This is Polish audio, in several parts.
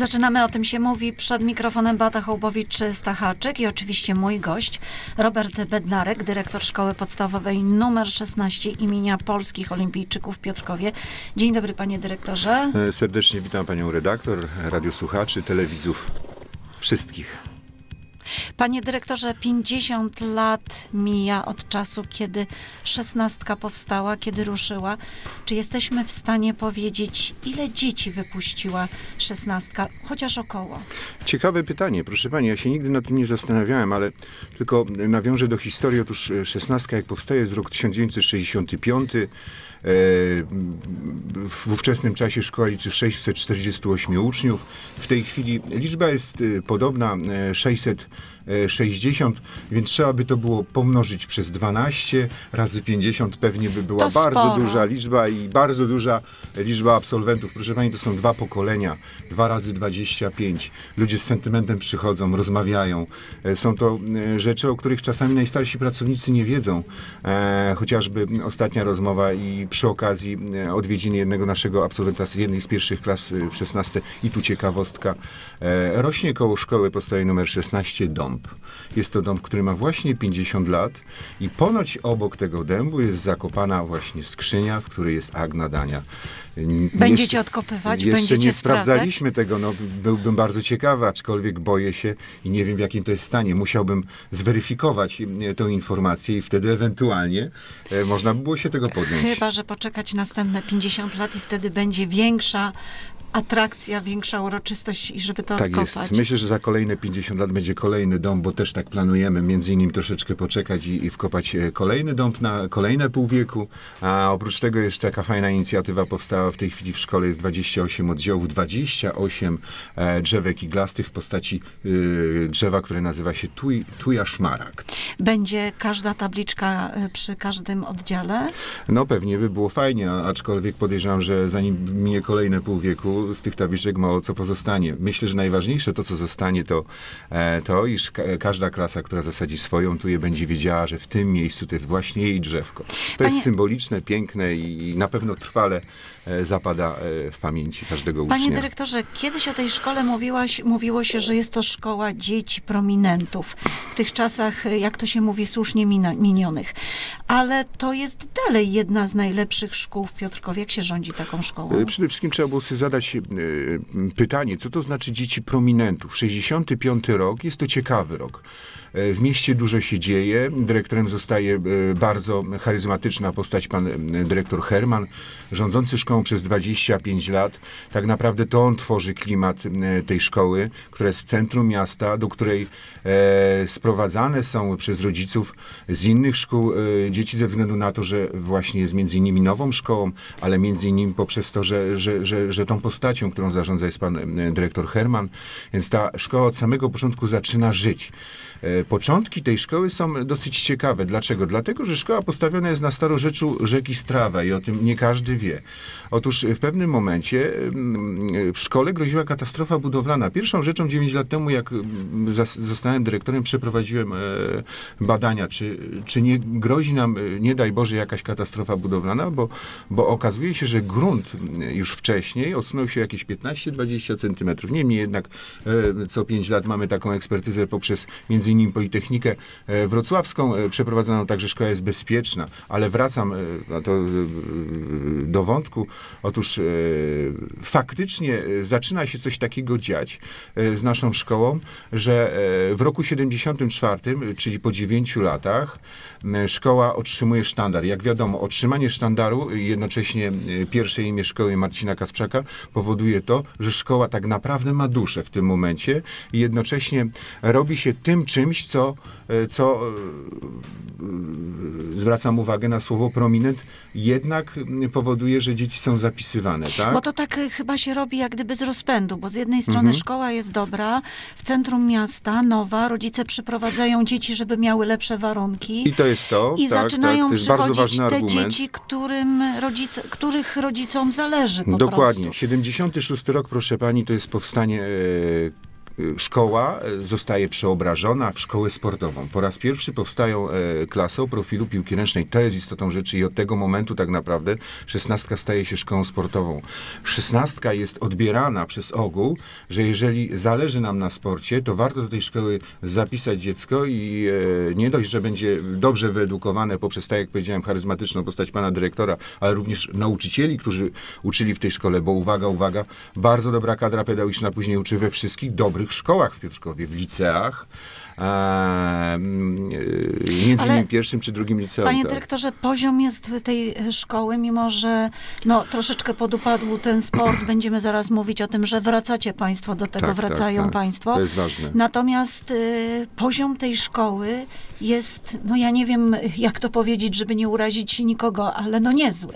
Zaczynamy, o tym się mówi. Przed mikrofonem Bata Hołbowicz-Stachaczyk i oczywiście mój gość, Robert Bednarek, dyrektor Szkoły Podstawowej nr 16 imienia Polskich Olimpijczyków w Piotrkowie. Dzień dobry, panie dyrektorze. E, Serdecznie witam panią redaktor, radiosłuchaczy, telewidzów, wszystkich. Panie dyrektorze, 50 lat mija od czasu, kiedy szesnastka powstała, kiedy ruszyła. Czy jesteśmy w stanie powiedzieć, ile dzieci wypuściła szesnastka, chociaż około? Ciekawe pytanie, proszę pani, ja się nigdy nad tym nie zastanawiałem, ale tylko nawiążę do historii. Otóż e, szesnastka, jak powstaje, jest rok 1965 w ówczesnym czasie szkoła liczy 648 uczniów. W tej chwili liczba jest y, podobna e, 600 E, 60, więc trzeba by to było pomnożyć przez 12 razy 50 pewnie by była to bardzo sporo. duża liczba i bardzo duża liczba absolwentów. Proszę Pani, to są dwa pokolenia, dwa razy 25. Ludzie z sentymentem przychodzą, rozmawiają. E, są to e, rzeczy, o których czasami najstarsi pracownicy nie wiedzą. E, chociażby ostatnia rozmowa i przy okazji odwiedziny jednego naszego absolwenta z jednej z pierwszych klas w 16 i tu ciekawostka. E, rośnie koło szkoły podstawowej numer 16 dom dąb. Jest to dąb, który ma właśnie 50 lat i ponoć obok tego dębu jest zakopana właśnie skrzynia, w której jest akt nadania. N- Będziecie jeszcze- odkopywać, Jeszcze będziecie nie sprawdzać? sprawdzaliśmy tego, no byłbym bardzo ciekawy, aczkolwiek boję się i nie wiem w jakim to jest stanie. Musiałbym zweryfikować tę informację i wtedy ewentualnie e, można by było się tego podjąć. Chyba, że poczekać następne 50 lat i wtedy będzie większa atrakcja, większa uroczystość i żeby to Tak odkopać. jest. Myślę, że za kolejne 50 lat będzie kolejny dom, bo też tak planujemy, między innymi troszeczkę poczekać i, i wkopać e, kolejny dom na kolejne pół wieku. A oprócz tego jeszcze taka fajna inicjatywa powstała w tej chwili w szkole. Jest 28 oddziałów, 28 e, drzewek iglastych w postaci e, drzewa, które nazywa się tuj, tuja szmaragd. Będzie każda tabliczka y, przy każdym oddziale? No pewnie by było fajnie, aczkolwiek podejrzewam, że zanim minie kolejne pół wieku, z tych tabliczek mało co pozostanie. Myślę, że najważniejsze to, co zostanie, to e, to, iż ka- każda klasa, która zasadzi swoją tuje, będzie wiedziała, że w tym miejscu to jest właśnie jej drzewko. To Panie- jest symboliczne, piękne i na pewno trwale e, zapada e, w pamięci każdego ucznia. Panie dyrektorze, kiedyś o tej szkole mówiłaś, mówiło się, że jest to szkoła dzieci prominentów. W tych czasach, jak to się mówi, słusznie mina- minionych. Ale to jest dalej jedna z najlepszych szkół w Piotrkowie. Jak się rządzi taką szkołą? Przede wszystkim trzeba było sobie zadać e, pytanie, co to znaczy dzieci prominentów. 65 rok jest to ciekawy rok. E, W mieście dużo się dzieje. Dyrektorem zostaje e, bardzo charyzmatyczna postać, pan e, dyrektor Herman, rządzący szkołą przez 25 lat. Tak naprawdę to on tworzy klimat tej szkoły, która jest w centrum miasta, do której sprowadzane są przez rodziców z innych szkół dzieci ze względu na to, że właśnie jest między innymi nową szkołą, ale między innymi poprzez to, że, że, że, że tą postacią, którą zarządza jest pan dyrektor Herman, więc ta szkoła od samego początku zaczyna żyć. Początki tej szkoły są dosyć ciekawe. Dlaczego? Dlatego, że szkoła postawiona jest na starorzeczu rzeki Strawa i o tym nie każdy wie. Otóż w pewnym momencie mm, w szkole groziła katastrofa budowlana. Pierwszą rzeczą 9 lat temu, jak mm, zostałem dyrektorem, przeprowadziłem e, badania, czy, czy nie grozi nam, e, nie daj Boże, jakaś katastrofa budowlana, bo, bo okazuje się, że grunt mm, już wcześniej odsunął się jakieś 15-20 centymetrów. Niemniej jednak e, co 5 lat mamy taką ekspertyzę poprzez między innymi Politechnikę e, Wrocławską. E, Przeprowadzono także szkoła jest bezpieczna, ale wracam to, e, do wątku. Otóż faktycznie zaczyna się coś takiego dziać z naszą szkołą, że w roku 74, e, czyli po 9 latach, szkoła otrzymuje sztandar. Jak wiadomo, otrzymanie sztandaru, i jednocześnie e, pierwsze imię szkoły Marcina Kasprzaka powoduje to, że szkoła tak naprawdę ma duszę w tym momencie i jednocześnie robi się tym czymś, co, e, co e, zwracam uwagę na słowo prominent, jednak powoduje, że dzieci są zapisywane, tak? Bo to tak chyba się robi jak gdyby z rozpędu, bo z jednej strony Mhm. szkoła jest dobra, w centrum miasta, nowa, rodzice przyprowadzają dzieci, żeby miały lepsze warunki. I to jest to. I tak, zaczynają tak, to jest bardzo przychodzić te argument. dzieci, którym rodzice, których rodzicom zależy po Dokładnie. prostu. 76 rok, proszę pani, to jest powstanie e, szkoła y, zostaje przeobrażona w szkołę sportową. Po raz pierwszy powstają e, klasy o profilu piłki ręcznej. To jest istotą rzeczy i od tego momentu tak naprawdę szesnastka staje się szkołą sportową. Szesnastka jest odbierana przez ogół, że jeżeli zależy nam na sporcie, to warto do tej szkoły zapisać dziecko i e, nie dość, że będzie dobrze wyedukowane poprzez, tak jak powiedziałem, charyzmatyczną postać pana dyrektora, ale również nauczycieli, którzy uczyli w tej szkole, bo uwaga, uwaga, bardzo dobra kadra pedagogiczna później uczy we wszystkich dobrych szkołach w Piotrkowie, w liceach, a, mm, e, między Ale- innymi pierwszym czy drugim liceum. Panie tak. dyrektorze, poziom jest tej e, szkoły, mimo że no, troszeczkę podupadł ten sport, będziemy zaraz mówić o tym, że wracacie Państwo do tego, Tak, tak, wracają tak. Państwo. To jest ważne. Natomiast y, poziom tej szkoły jest, no ja nie wiem, jak to powiedzieć, żeby nie urazić nikogo, ale no niezły.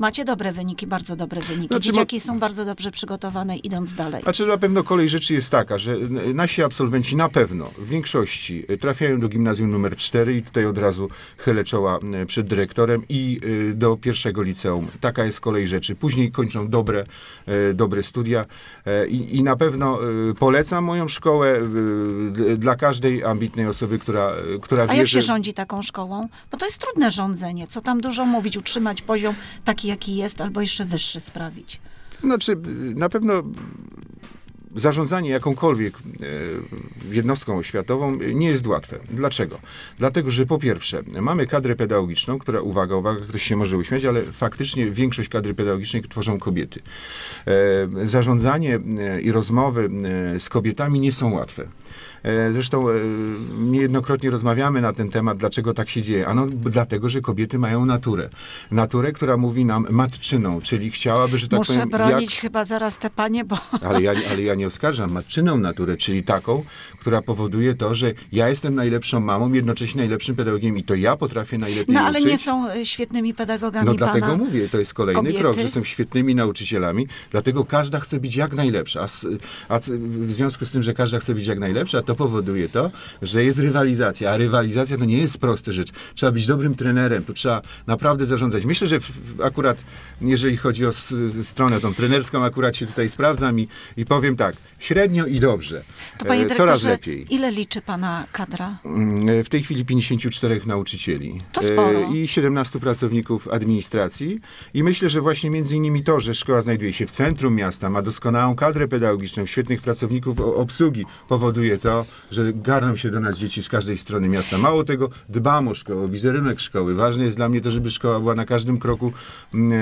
Macie dobre wyniki, bardzo dobre wyniki. Mhm, Znaczy, Dzieciaki są bardzo dobrze przygotowane, idąc dalej. Znaczy na pewno kolej rzeczy jest taka, że nasi absolwenci na pewno w większości y, trafiają do gimnazjum numer 4 i tutaj od razu chylę czoła przed dyrektorem i y, do pierwszego liceum. Taka jest kolej rzeczy. Później kończą dobre, y, dobre studia y, i, i na pewno polecam moją szkołę dla każdej ambitnej osoby, która, która A wie, jak się że... rządzi taką szkołą? Bo to jest trudne rządzenie. Co tam dużo mówić, utrzymać poziom taki, jaki jest, albo jeszcze wyższy sprawić. To znaczy, y, na pewno zarządzanie jakąkolwiek e, jednostką oświatową nie jest łatwe. Dlaczego? Dlatego, że po pierwsze, mamy kadrę pedagogiczną, która, uwaga, uwaga, ktoś się może uśmiać, ale faktycznie większość kadry pedagogicznej tworzą kobiety. E, Zarządzanie e, i rozmowy z kobietami nie są łatwe. E, Zresztą e, niejednokrotnie rozmawiamy na ten temat, dlaczego tak się dzieje. Ano dlatego, że kobiety mają naturę. Naturę, która mówi nam matczyną, czyli chciałaby, że tak Muszę powiem... bronić jak- chyba zaraz te panie, bo ale ja, ale ja nie oskarżam. Matczyną naturę, czyli taką, która powoduje to, że ja jestem najlepszą mamą, jednocześnie najlepszym pedagogiem i to ja potrafię najlepiej no ale uczyć. nie są y, świetnymi pedagogami No dlatego mówię, to jest kolejny kobiety. krok, że są świetnymi nauczycielami, dlatego każda chce być jak najlepsza. A, a w związku z tym, że każda chce być jak najlepsza, to powoduje to, że jest rywalizacja. A rywalizacja to nie jest prosta rzecz. Trzeba być dobrym trenerem, tu trzeba naprawdę zarządzać. Myślę, że w, akurat, jeżeli chodzi o s, stronę tą trenerską, akurat się tutaj sprawdzam i, i powiem tak, średnio i dobrze. To panie E, Coraz lepiej. ile liczy pana kadra? Mm, W tej chwili 54 nauczycieli To sporo. E, i 17 pracowników administracji. I myślę, że właśnie między innymi to, że szkoła znajduje się w centrum miasta, ma doskonałą kadrę pedagogiczną, świetnych pracowników obsługi, powoduje to, że garną się do nas dzieci z każdej strony miasta. Mało tego, dbam o szkołę, o wizerunek szkoły. Ważne jest dla mnie to, żeby szkoła była na każdym kroku mm,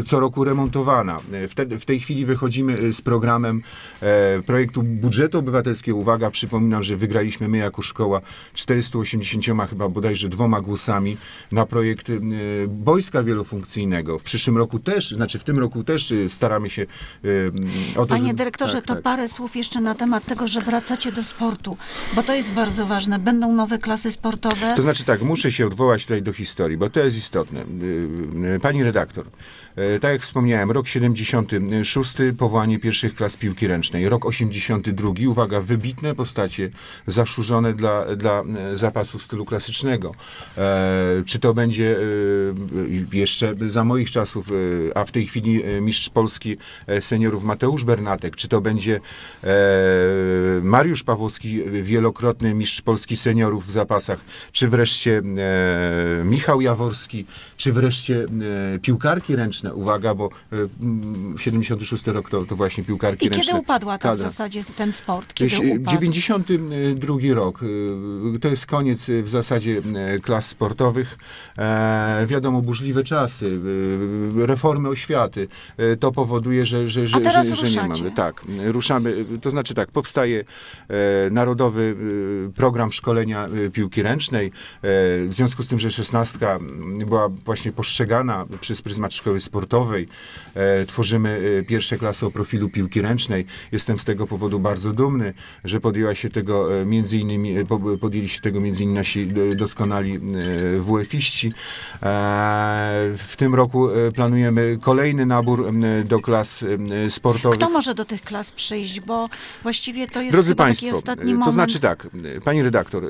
e, co roku remontowana. W, te, w tej chwili wychodzimy e, z programem e, projektu budżetu obywatelskiego. Uwaga, przypominam, że wygraliśmy my jako szkoła 480 chyba bodajże dwoma głosami na projekt e, boiska wielofunkcyjnego. W przyszłym roku też, znaczy w tym roku też e, staramy się e, o to, Panie żeby- dyrektorze, tak, to tak. parę słów jeszcze na temat tego, że wracacie do sportu, bo to jest bardzo ważne. Będą nowe klasy sportowe. To znaczy tak, muszę się odwołać tutaj do historii, bo to jest istotne. Y, y, Pani redaktor, y, tak jak wspomniałem, rok 76, powołanie pierwszych klas piłki ręcznej. Rok 82, uwaga, wybitne postacie zasłużone dla, dla zapasu stylu klasycznego. E, Czy to będzie jeszcze za moich czasów, a w tej chwili mistrz Polski seniorów Mateusz Bernatek, czy to będzie e, Mariusz Pawłowski, wielokrotny mistrz Polski seniorów w zapasach, czy wreszcie e, Michał Jaworski, czy wreszcie e, piłkarki ręczne. Uwaga, bo e, mm, 76 rok to, to właśnie piłkarki I ręczne. kiedy upadła w zasadzie ten sport? Kiedy upadł? 92 rok, y, to jest koniec y, w zasadzie y, klas sportowych. E, wiadomo, burzliwe czasy, reformy oświaty, to powoduje, że, że, że, że, że nie mamy. Tak, ruszamy, to znaczy tak, powstaje e, Narodowy y, Program Szkolenia y, Piłki Ręcznej. E, w związku z tym, że szesnastka mm, była właśnie postrzegana przez pryzmat szkoły sportowej, e, tworzymy pierwsze klasy o profilu piłki ręcznej. Jestem z tego powodu bardzo dumny, że podjęła się tego e, między innymi, e, po- podjęli się tego między innymi nasi e, doskonali e, WF-iści. E, W tym roku e, planujemy kolejny nabór do klas sportowych. Kto może do tych klas przyjść? Bo właściwie to jest Drodzy Państwo, e, to znaczy tak, Pani redaktor, e,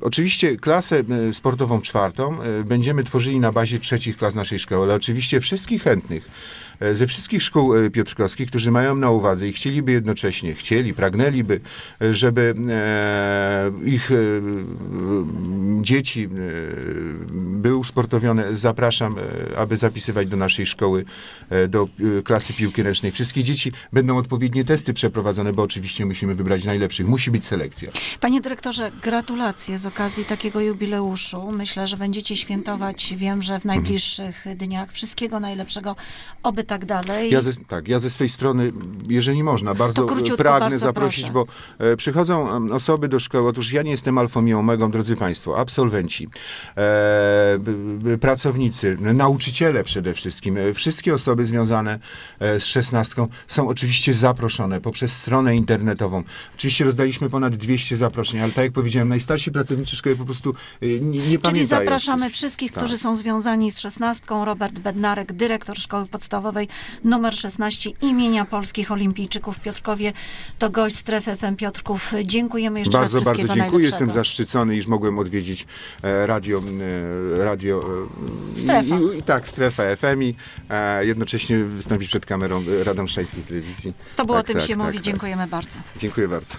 oczywiście klasę sportową czwartą e, będziemy tworzyli na bazie trzecich klas naszej szkoły, ale oczywiście wszystkich chętnych ze wszystkich szkół piotrkowskich, którzy mają na uwadze i chcieliby jednocześnie, chcieli, pragnęliby, żeby ich dzieci były usportowione, zapraszam, aby zapisywać do naszej szkoły, do klasy piłki ręcznej. Wszystkie dzieci będą odpowiednie testy przeprowadzone, bo oczywiście musimy wybrać najlepszych. Musi być selekcja. Panie dyrektorze, gratulacje z okazji takiego jubileuszu. Myślę, że będziecie świętować, wiem, że w najbliższych dniach. Wszystkiego najlepszego, oby tak dalej. Ja ze, tak, ja ze swej strony, jeżeli można, bardzo To króciutko, pragnę bardzo zaprosić, proszę. bo e, przychodzą osoby do szkoły. Otóż ja nie jestem alfą i omegą, drodzy Państwo, absolwenci, e, pracownicy, nauczyciele przede wszystkim, e, wszystkie osoby związane e, z szesnastką są oczywiście zaproszone poprzez stronę internetową. Oczywiście rozdaliśmy ponad 200 zaproszeń, ale tak jak powiedziałem, najstarsi pracownicy szkoły po prostu e, nie, nie Czyli pamiętają zapraszamy wszystkich. Tak. którzy są związani z szesnastką. Robert Bednarek, dyrektor Szkoły Podstawowej numer 16 imienia Polskich Olimpijczyków w Piotrkowie. To gość strefy FM Piotrków. Dziękujemy jeszcze Bardzo, raz. bardzo Wszystkiego dziękuję. Jestem zaszczycony, iż mogłem odwiedzić e, radio, e, radio e, Strefa. I, i, tak, strefę FM i jednocześnie wystąpić przed kamerą Radomszczańskiej Telewizji. To było tak, tym tak, się tak, mówi. tak. Dziękujemy bardzo. Dziękuję bardzo.